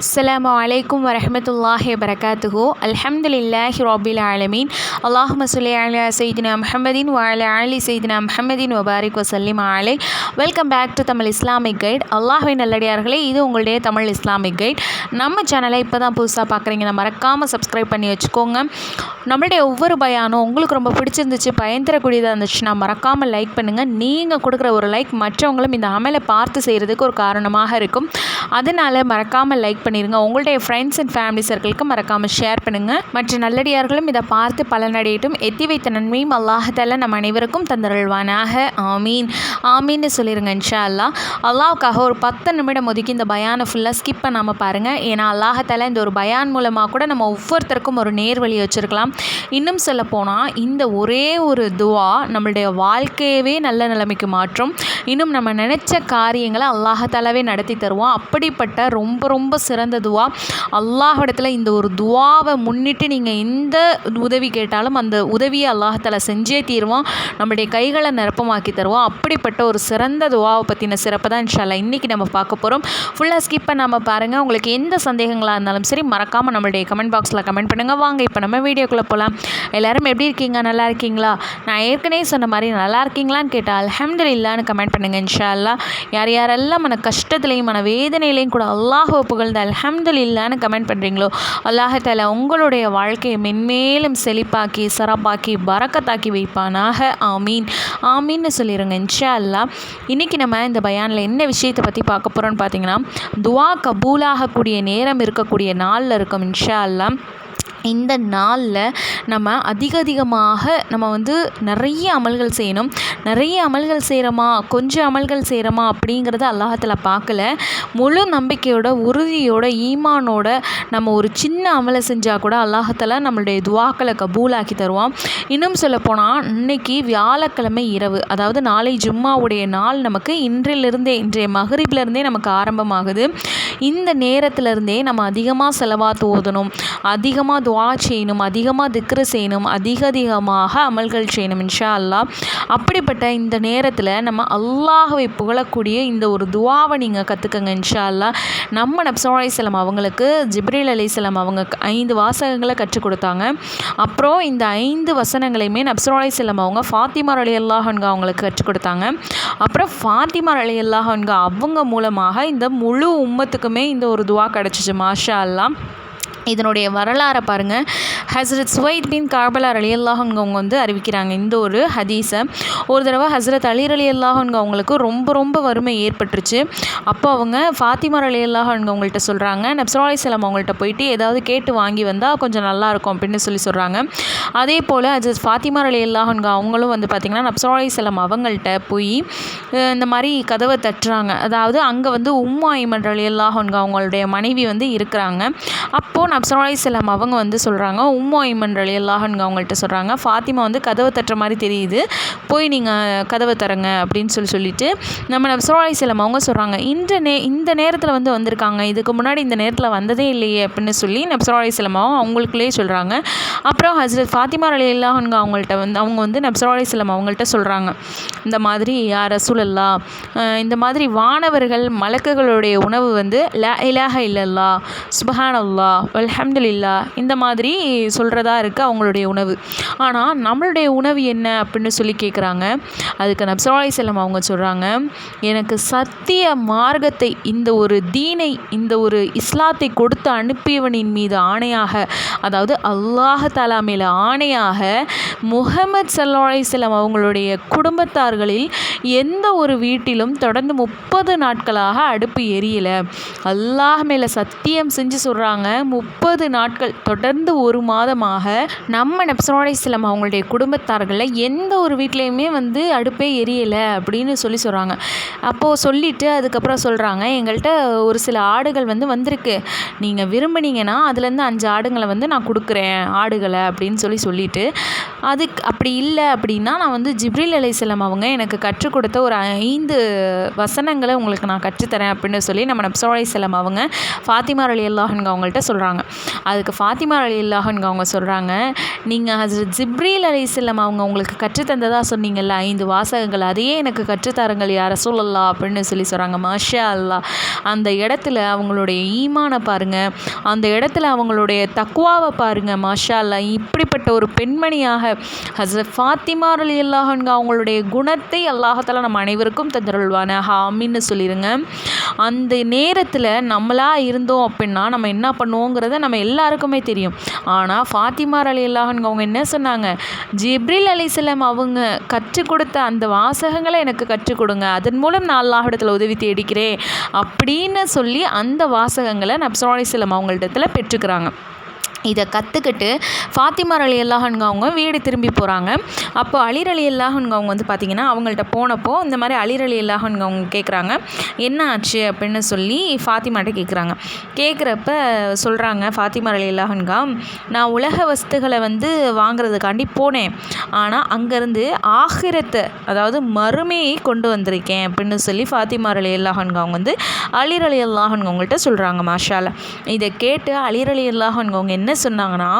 அஸ்லாம் அலைக்கும் வரமத்துல்லாஹி வரகாத்துஹு அல்ஹம்துலில்லாஹி ராபில் ஆலமீன் அல்லாஹ் சொல்லி அலா சைதினா முஹம்மதின் வால அலி சைதினா முஹம்மதின் வபாரிக் வசல்லிம் ஆலை welcome back to Tamil Islamic guide அல்லாஹின் நல்லடியார்களே இது உங்களுடைய தமிழ் இஸ்லாமிக் கைட் நம்ம சேனலை இப்போ தான் புதுசாக பார்க்குறீங்கன்னா மறக்காமல் சப்ஸ்கிரைப் பண்ணி வச்சுக்கோங்க. நம்மளுடைய ஒவ்வொரு பயானும் உங்களுக்கு ரொம்ப பிடிச்சிருந்துச்சு பயன் தரக்கூடியதாக இருந்துச்சுன்னா மறக்காமல் லைக் பண்ணுங்கள் நீங்கள் கொடுக்குற ஒரு லைக் மற்றவங்களும் இந்த அமலை பார்த்து செய்கிறதுக்கு ஒரு காரணமாக இருக்கும். அதனால் மறக்காமல் லைக் பண்ணிடுங்க உங்களுடைய ஃப்ரெண்ட்ஸ் அண்ட் ஃபேமிலி சர்க்கிளுக்கு மறக்காமல் ஷேர் பண்ணுங்கள் மற்ற நல்லடியார்களும் இதை பார்த்து பலனடையட்டும். எத்தி வைத்த நன்மையும் அல்லாஹால நம்ம அனைவருக்கும் தந்தருள்வானாக. ஆமீன். ஆமீன்னு சொல்லிடுங்க இன்ஷா அல்லா அல்லாவுக்காக ஒரு பத்து நிமிடம் ஒதுக்கி இந்த பயானை ஃபுல்லாக ஸ்கிப் பண்ணாமல் பாருங்கள் ஏன்னா அல்லாஹால இந்த ஒரு பயான் மூலமாக கூட நம்ம ஒவ்வொருத்தருக்கும் ஒரு நேர்வழி வச்சுருக்கலாம். இன்னும் சொல்ல போனால் இந்த ஒரே ஒரு துவா நம்மளுடைய வாழ்க்கையவே நல்ல நிலைமைக்கு மாற்றும். இன்னும் நம்ம நினச்ச காரியங்களை அல்லாஹாலாவே நடத்தி தருவோம் அப்படிப்பட்ட ரொம்ப ரொம்ப சிறந்த துவா. அல்லாஹிடத்தில் இந்த ஒரு துவாவை முன்னிட்டு நீங்கள் எந்த உதவி கேட்டாலும் அந்த உதவியை அல்லாஹால செஞ்சே தீருவோம் நம்மளுடைய கைகளை நிரப்பமாக்கி தருவோம் அப்படிப்பட்ட ஒரு சிறந்த துவாவை பற்றின சிறப்பு தான் இன்ஷால்லா இன்றைக்கி நம்ம பார்க்க போகிறோம் ஃபுல்லாக ஸ்கிப் பண்ணாமல் பாருங்கள் உங்களுக்கு எந்த சந்தேகங்களாக இருந்தாலும் சரி மறக்காமல் நம்மளுடைய கமெண்ட் பாக்ஸில் கமெண்ட் பண்ணுங்கள் வாங்க இப்போ நம்ம வீடியோக்குள்ளே போகலாம் எல்லோரும் எப்படி இருக்கீங்க? நல்லா இருக்கீங்களா? நான் ஏற்கனவே சொன்ன மாதிரி நல்லா இருக்கீங்களான்னு கேட்டால் அல்ஹம்துலில்லான்னு கமெண்ட் பண்ணுங்கள் இன்ஷா அல்லா யார் யாரெல்லாம் மன கஷ்டத்துலையும் மன வேதனையிலையும் கூட அல்லாஹ் புகழ்ந்த அல்ஹம்துலில்லான்னு கமெண்ட் பண்ணுறீங்களோ அல்லாஹால உங்களுடைய வாழ்க்கையை மென்மேலும் செழிப்பாக்கி சிறப்பாக்கி பறக்கத்தாக்கி வைப்பானாக. ஆமீன். ஆமீன்னு சொல்லிடுங்க இன்ஷா அல்லா இன்றைக்கி நம்ம இந்த பயானில் என்ன விஷயத்தை பற்றி பார்க்க போகிறோன்னு பார்த்தீங்கன்னா துவா கபூலாகக்கூடிய நேரம் இருக்கக்கூடிய நாளில் இருக்கும் இன்ஷா அல்லா இந்த நாளில் நம்ம அதிக அதிகமாக நம்ம வந்து நிறைய அமல்கள் செய்யணும். நிறைய அமல்கள் செய்கிறோமா கொஞ்சம் அமல்கள் செய்கிறோமா அப்படிங்கிறத அல்லாஹத்தில் பார்க்கல. முழு நம்பிக்கையோட உறுதியோட ஈமானோட நம்ம ஒரு சின்ன அமலை செஞ்சால் கூட அல்லாஹத்தில் நம்மளுடைய துவாக்களை கபூலாக்கி தருவான். இன்னும் சொல்லப்போனால் இன்னைக்கு வியாழக்கிழமை இரவு அதாவது நாளை ஜும்மாவுடைய நாள் நமக்கு இன்றிலிருந்தே இன்றைய மகரிப்லேருந்தே நமக்கு ஆரம்பமாகுது. இந்த நேரத்திலிருந்தே நம்ம அதிகமாக செலவாத்து ஓதணும். அதிகமாக துவா செய்யணும் அதிகமாக திக்ர செய்யணும் அதிக அதிகமாக அமல்கள் செய்யணும் இன்ஷா அல்லா அப்படிப்பட்ட இந்த நேரத்தில் நம்ம அல்லாஹவை புகழக்கூடிய இந்த ஒரு துவாவை நீங்கள் கற்றுக்கங்க இன்ஷா அல்லா நம்ம நப்சா அவங்களுக்கு ஜிப்ரீல் அலிஸ்லாம் அவங்க ஐந்து வாசகங்களை கற்றுக் கொடுத்தாங்க. அப்புறம் இந்த ஐந்து வசனங்களையுமே நப்சா அலிஸ்லாம் அவங்க ஃபாத்திமார் அலி அல்லாஹன்கா அவங்களுக்கு கற்றுக் கொடுத்தாங்க. அப்புறம் ஃபாத்திமார் அலி அல்லாஹன்கா அவங்க மூலமாக இந்த முழு உம்மத்துக்குமே இந்த ஒரு துவா கிடச்சிச்சு மாஷா அல்லாம் இதனுடைய வரலாறை பாருங்கள் ஹசரத் சுவைத் பின் கார்பலார் அலி அல்லாஹன்க அவங்க வந்து அறிவிக்கிறாங்க இந்த ஒரு ஹதீஸை. ஒரு தடவை ஹசரத் அலி அலி அல்லாஹன்க அவங்களுக்கு ரொம்ப ரொம்ப வறுமை ஏற்பட்டுருச்சு. அப்போ அவங்க ஃபாத்திமார் அலி அல்லாஹன்க அவங்கள்ட்ட சொல்கிறாங்க நப்சராலி அலிஸ்லாம் அவங்கள்ட்ட போயிட்டு ஏதாவது கேட்டு வாங்கி வந்தால் கொஞ்சம் நல்லாயிருக்கும் அப்படின்னு சொல்லி சொல்கிறாங்க அதே போல் ஹசரத் ஃபாத்திமார் அலி அல்லாஹன்க அவங்களும் வந்து பார்த்திங்கன்னா நப்சராலி அலிஸ்லாம் அவங்கள்ட்ட போய் இந்த மாதிரி கதவை தட்டுறாங்க. அதாவது அங்கே வந்து உம்மா ஐமன் அலி அல்லாஹன்க அவங்களுடைய மனைவி வந்து இருக்கிறாங்க. அப்போது நப்சரா அலிஸ்லாம் அவங்க வந்து சொல்கிறாங்க உம்மோ ஐமன் அலி அல்லாஹன்க அவங்கள்ட்ட சொல்கிறாங்க ஃபாத்திமா வந்து கதவை தட்டுற மாதிரி தெரியுது. போய் நீங்கள் கதவை தரங்க அப்படின்னு சொல்லி சொல்லிட்டு நம்ம நப்சரா செல்லம் அவங்க சொல்கிறாங்க இந்த நே இந்த நேரத்தில் வந்து வந்திருக்காங்க. இதுக்கு முன்னாடி இந்த நேரத்தில் வந்ததே இல்லையே அப்படின்னு சொல்லி நப்சரா செல்லமாவும் அவங்களுக்குள்ளே சொல்கிறாங்க அப்புறம் ஹசரத் ஃபாத்திமா அலி அல்லாஹன்க அவங்கள்ட்ட வந்து அவங்க வந்து நப்சரா செல்லம் அவங்கள்ட்ட சொல்கிறாங்க இந்த மாதிரி யார் ரசூலல்லா இந்த மாதிரி வானவர்கள் மலக்குகளுடைய உணவு வந்து ல இலாஹ இல்லல்லா சுபஹான் அல்லா அல்ஹம்துலில்லா இந்த மாதிரி சொல்கிறதா இருக்குது அவங்களுடைய உணவு. ஆனால் நம்மளுடைய உணவு என்ன அப்படின்னு சொல்லி கேட்குறாங்க அதுக்கு நப்சராய் செல்லம் அவங்க சொல்கிறாங்க எனக்கு சத்திய மார்க்கத்தை இந்த ஒரு தீனை இந்த ஒரு இஸ்லாத்தை கொடுத்து அனுப்பியவனின் மீது ஆணையாக அதாவது அல்லாஹ தாலா மேலே ஆணையாக முகமது சல்லாய் செல்லம் அவங்களுடைய குடும்பத்தார்களில் எந்த ஒரு வீட்டிலும் தொடர்ந்து முப்பது நாட்களாக அடுப்பு எரியலை. அல்லாஹ் மேலே சத்தியம் செஞ்சு சொல்கிறாங்க முப் முப்பது நாட்கள் தொடர்ந்து ஒரு மாதமாக நம்ம நப்சரோட அவங்களுடைய குடும்பத்தார்களில் எந்த ஒரு வீட்லேயுமே வந்து அடுப்பே எரியலை அப்படின்னு சொல்லி சொல்கிறாங்க. அப்போது சொல்லிவிட்டு அதுக்கப்புறம் சொல்கிறாங்க எங்கள்கிட்ட ஒரு சில ஆடுகள் வந்து வந்திருக்கு. நீங்கள் விரும்பினீங்கன்னா அதுலேருந்து அஞ்சு ஆடுங்களை வந்து நான் கொடுக்குறேன் ஆடுகளை அப்படின்னு சொல்லி சொல்லிவிட்டு அதுக்கு அப்படி இல்லை அப்படின்னா நான் வந்து ஜிப்ரில் அலைசலம் அவங்க எனக்கு கற்றுக் கொடுத்த ஒரு ஐந்து வசனங்களை உங்களுக்கு நான் கற்றுத்தரேன் அப்படின்னு சொல்லி நம்ம நப்சோலை செல்லம் அவங்க ஃபாத்திமா அலி அல்லாஹன்க அவங்கள்ட்ட சொல்கிறாங்க. அதுக்கு ஃபாத்திமா அலி இல்லாஹன்ங்க அவங்க சொல்கிறாங்க நீங்கள் ஹசரத் ஜிப்ரீல் அலி இஸ்லாம் அவங்க உங்களுக்கு கற்றுத்தந்ததாக சொன்னீங்கல்ல ஐந்து வாசகங்கள் அதையே எனக்கு கற்றுத்தாருங்கள் யார ரசூலல்லா அப்படின்னு சொல்லி சொல்கிறாங்க மாஷா அல்லா அந்த இடத்துல அவங்களுடைய ஈமானை பாருங்கள் அந்த இடத்துல அவங்களுடைய தக்குவாவை பாருங்கள் மாஷா அல்லா இப்படிப்பட்ட ஒரு பெண்மணியாக ஹசரத் ஃபாத்திமா அலி அல்லாஹன்க அவங்களுடைய குணத்தை அல்லாஹத்தில் நம்ம அனைவருக்கும் தந்துருள்வான ஹாமின்னு சொல்லிடுங்க அந்த நேரத்தில் நம்மளாக இருந்தோம் அப்படின்னா நம்ம என்ன பண்ணுவோங்கிற பண்ணுவோங்கிறத நம்ம எல்லாருக்குமே தெரியும். ஆனால் ஃபாத்திமார் அலி அல்லாஹன் அவங்க என்ன சொன்னாங்க? ஜிப்ரில் அலிஸ்லாம் அவங்க கற்றுக் கொடுத்த அந்த வாசகங்களை எனக்கு கற்றுக் கொடுங்க. அதன் மூலம் நான் அல்லாஹிடத்தில் உதவி தேடிக்கிறேன் அப்படின்னு சொல்லி அந்த வாசகங்களை நப்சோ அலிஸ்லாம் அவங்கள்டத்தில் பெற்றுக்கிறாங்க. இதை கற்றுக்கிட்டு ஃபாத்திமார் அலி அல்லாஹன்க அவங்க வீடு திரும்பி போகிறாங்க அப்போ அலிர் அலி அல்லாஹன்க அவங்க வந்து பார்த்திங்கன்னா அவங்கள்ட்ட போனப்போ இந்த மாதிரி அலிர் அலி அல்லாஹன்க அவங்க கேட்குறாங்க என்ன ஆச்சு? அப்படின்னு சொல்லி ஃபாத்திமாட்ட கேட்குறாங்க கேட்குறப்ப சொல்கிறாங்க ஃபாத்திமார் அலி அல்லாஹன்கா நான் உலக வஸ்துகளை வந்து வாங்குறதுக்காண்டி போனேன். ஆனால் அங்கேருந்து ஆகிரத்தை அதாவது மறுமையை கொண்டு வந்திருக்கேன். அப்படின்னு சொல்லி ஃபாத்திமார் அலி அல்லாஹன்க அவங்க வந்து அலிர் அலி அல்லாஹன்க அவங்கள்ட்ட சொல்கிறாங்க மாஷால இதை கேட்டு அலிர் அலி அல்லாஹன்க அவங்க என்ன சொன்னாங்கன்னா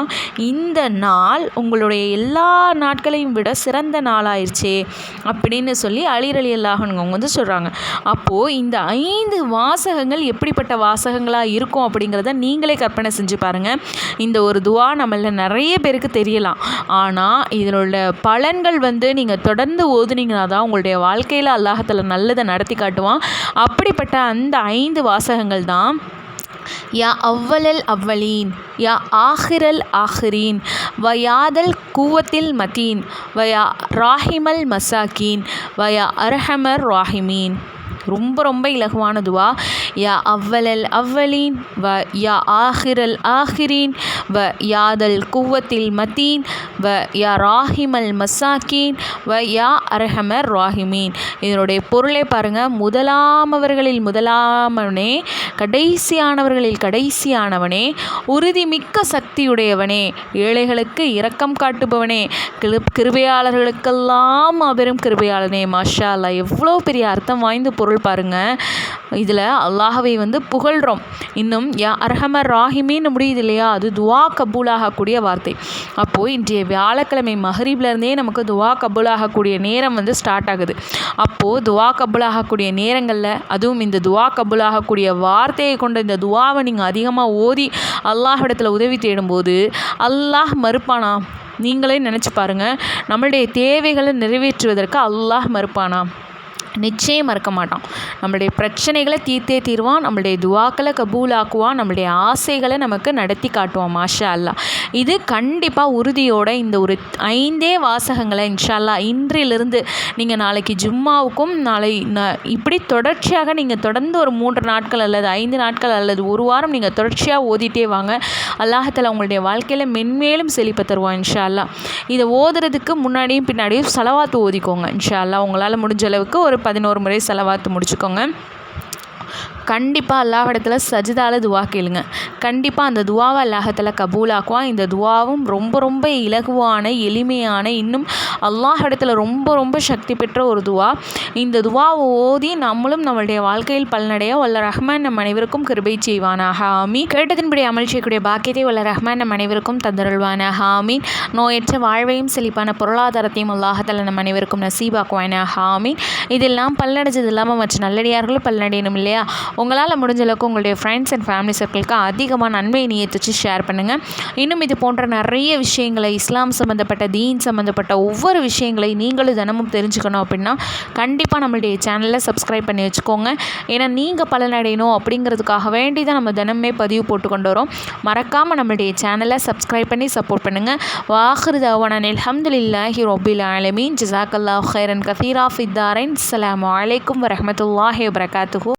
இந்த நாள் உங்களுடைய எல்லா நாட்களையும் விட சிறந்த நாளாயிருச்சே அப்படின்னு சொல்லி அலிர் அல்லாஹனுங்க அவங்க வந்து சொல்கிறாங்க அப்போது இந்த ஐந்து வாசகங்கள் எப்படிப்பட்ட வாசகங்களாக இருக்கும் அப்படிங்கிறத நீங்களே கற்பனை செஞ்சு பாருங்கள் இந்த ஒரு துவா நம்மள நிறைய பேருக்கு தெரியலாம். ஆனால் இதனோட பலன்கள் வந்து நீங்கள் தொடர்ந்து ஓதுனீங்கன்னா தான் உங்களுடைய வாழ்க்கையில் அல்லாஹத்தில் நல்லதை நடத்தி காட்டுவான். அப்படிப்பட்ட அந்த ஐந்து வாசகங்கள் தான் யா அவ்வலல் அவ்வலீன் யா ஆஹிரல் ஆஹிரீன் வயாதல் கூவத்தில் மதீன் வயா ராஹிமல் மசாக்கீன் வயா அர்ஹமர் ராஹிமீன். ரொம்ப ரொம்ப இலகுவான துவா. யா அவ்வலல் அவ்வலீன் வ யா ஆஹிரல் ஆஹிரீன் வ யாதல் குவத்தில் மத்தீன் வ யா ராஹிமல் மசாக்கீன் வ யா அரஹமர் ராஹிமீன். இதனுடைய பொருளை பாருங்கள் முதலாமவர்களில் முதலாமவனே கடைசியானவர்களில் கடைசியானவனே உறுதிமிக்க சக்தியுடையவனே ஏழைகளுக்கு இரக்கம் காட்டுபவனே கிருபையாளர்களுக்கெல்லாம் மாபெரும் கிருபையாளனே. மாஷா அல்லா எவ்வளோ பெரிய அர்த்தம் வாய்ந்த பொருள் பாருங்கள் இதில் அல்லாஹவை வந்து புகழ்கிறோம் இன்னும் யா அரஹமர் ராஹிமின்னு முடியுது இல்லையா? அது துவா கபூலாகக்கூடிய வார்த்தை. அப்போது இன்றைய வியாழக்கிழமை மஹரீப்லேருந்தே நமக்கு துவா கபூலாகக்கூடிய நேரம் வந்து ஸ்டார்ட் ஆகுது. அப்போது துவா கபூலாகக்கூடிய நேரங்களில் அதுவும் இந்த துவா கபூலாகக்கூடிய வார்த்தையை கொண்ட இந்த துவாவை நீங்கள் அதிகமாக ஓதி அல்லாஹிடத்தில் உதவி தேடும்போது அல்லாஹ் மறுப்பானா? நீங்களே நினச்சி பாருங்கள் நம்மளுடைய தேவைகளை நிறைவேற்றுவதற்கு அல்லாஹ் மறுப்பானா? நிச்சயம் மறக்க மாட்டான். நம்மளுடைய பிரச்சனைகளை தீர்த்தே தீர்வான் நம்மளுடைய துவாக்களை கபூலாக்குவான் நம்மளுடைய ஆசைகளை நமக்கு நடத்தி காட்டுவான் மாஷா அல்லா இது கண்டிப்பாக உறுதியோட இந்த ஒரு ஐந்தே வாசகங்களை இன்ஷால்லா இன்றிலிருந்து நீங்கள் நாளைக்கு ஜும்மாவுக்கும் நாளை இப்படி தொடர்ச்சியாக நீங்கள் தொடர்ந்து ஒரு மூன்று நாட்கள் அல்லது ஐந்து நாட்கள் அல்லது ஒரு வாரம் நீங்கள் தொடர்ச்சியாக ஓதிட்டே வாங்க. அல்லாஹத்தில் உங்களுடைய வாழ்க்கையில் மென்மேலும் செழிப்ப தருவான் இன்ஷா அல்லா இதை ஓதுறதுக்கு முன்னாடியும் பின்னாடியும் செலவாத்து ஓதிக்கோங்க இன்ஷா அல்லா உங்களால் முடிஞ்ச அளவுக்கு ஒரு பதினோரு முறை செலவாத்து முடிச்சுக்கோங்க. கண்டிப்பாக அல்லாஹிடத்தில் சஜிதால துவா கேளுங்க. கண்டிப்பாக அந்த துவாவை அல்லாஹத்தில் கபூலாக்குவான் இந்த துவாவும் ரொம்ப ரொம்ப இலகுவான எளிமையான இன்னும் அல்லாஹிடத்தில் ரொம்ப ரொம்ப சக்தி பெற்ற ஒரு துவா. இந்த துவாவை ஓதி நம்மளும் நம்மளுடைய வாழ்க்கையில் பலனடைய. வல்ல ரஹ்மான் நம் அனைவருக்கும் கிருபை செய்வானாக. ஆமி கேட்டதின்படி அமல் செய்யக்கூடிய பாக்கியத்தை வல்ல ரஹ்மான் நம் அனைவருக்கும் தந்தருள்வானாக. ஆமீன். நோயற்ற வாழ்வையும் செழிப்பான பொருளாதாரத்தையும் அல்லாஹத்தில் நம் அனைவருக்கும் நசீபாக்குவானாக. ஆமீன். இதெல்லாம் பல்லடைஞ்சது இல்லாமல் மற்ற நல்லடியார்களும் பல்லடையணும் இல்லையா? உங்களால் முடிஞ்ச அளவுக்கு உங்களுடைய ஃப்ரெண்ட்ஸ் அண்ட் ஃபேமிலி சர்க்கிளுக்கு அதிகமாக நன்மையை நியத்துச்சு ஷேர் பண்ணுங்கள் இன்னும் இது போன்ற நிறைய விஷயங்களை இஸ்லாம் சம்மந்தப்பட்ட தீன் சம்மந்தப்பட்ட ஒவ்வொரு விஷயங்களை நீங்களும் தினமும் தெரிஞ்சுக்கணும் அப்படின்னா கண்டிப்பாக நம்மளுடைய சேனலில் சப்ஸ்கிரைப் பண்ணி வச்சுக்கோங்க. ஏன்னா நீங்கள் பலனடையணும் அப்படிங்கிறதுக்காக வேண்டி தான் நம்ம தினமே பதிவு போட்டு கொண்டு வரோம். மறக்காமல் நம்மளுடைய சேனலை சப்ஸ்கிரைப் பண்ணி சப்போர்ட் பண்ணுங்கள் வாஹிர் தவானன் அலமதுல்லாஹி ரொபில் ஆலமீன். ஜிசாக்கல்லா ஹைரன் கசீரா ஃபித்தாரின் அலாம் வலைக்கம் வரமத்துல்லாஹி வரகாத்துஹூ